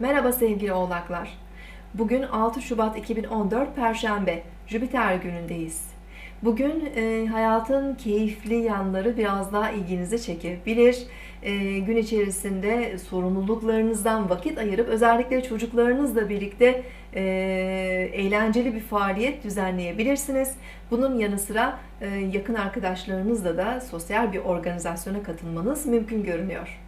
Merhaba sevgili oğlaklar. Bugün 6 Şubat 2014 Perşembe, Jüpiter günündeyiz. Bugün e, hayatın keyifli yanları biraz daha ilginizi çekebilir. E, gün içerisinde sorumluluklarınızdan vakit ayırıp özellikle çocuklarınızla birlikte e, eğlenceli bir faaliyet düzenleyebilirsiniz. Bunun yanı sıra e, yakın arkadaşlarınızla da sosyal bir organizasyona katılmanız mümkün görünüyor.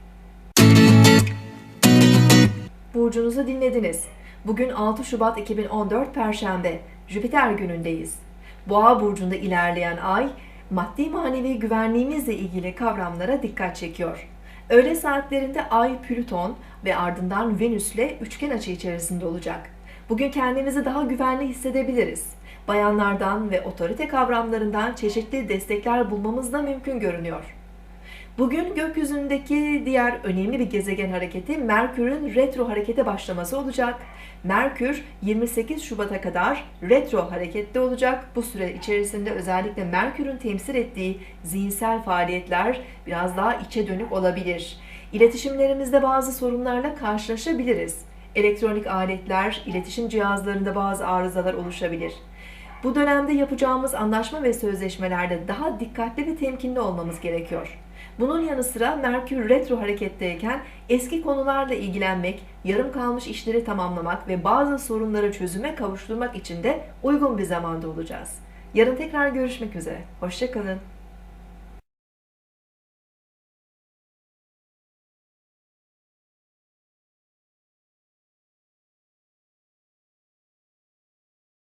Burcunuzu dinlediniz. Bugün 6 Şubat 2014 Perşembe, Jüpiter günündeyiz. Boğa burcunda ilerleyen ay, maddi manevi güvenliğimizle ilgili kavramlara dikkat çekiyor. Öğle saatlerinde Ay Plüton ve ardından Venüs'le üçgen açı içerisinde olacak. Bugün kendimizi daha güvenli hissedebiliriz. Bayanlardan ve otorite kavramlarından çeşitli destekler bulmamız da mümkün görünüyor. Bugün gökyüzündeki diğer önemli bir gezegen hareketi Merkür'ün retro harekete başlaması olacak. Merkür 28 Şubat'a kadar retro harekette olacak. Bu süre içerisinde özellikle Merkür'ün temsil ettiği zihinsel faaliyetler biraz daha içe dönük olabilir. İletişimlerimizde bazı sorunlarla karşılaşabiliriz. Elektronik aletler, iletişim cihazlarında bazı arızalar oluşabilir. Bu dönemde yapacağımız anlaşma ve sözleşmelerde daha dikkatli ve temkinli olmamız gerekiyor. Bunun yanı sıra Merkür retro hareketteyken eski konularla ilgilenmek, yarım kalmış işleri tamamlamak ve bazı sorunları çözüme kavuşturmak için de uygun bir zamanda olacağız. Yarın tekrar görüşmek üzere. Hoşçakalın.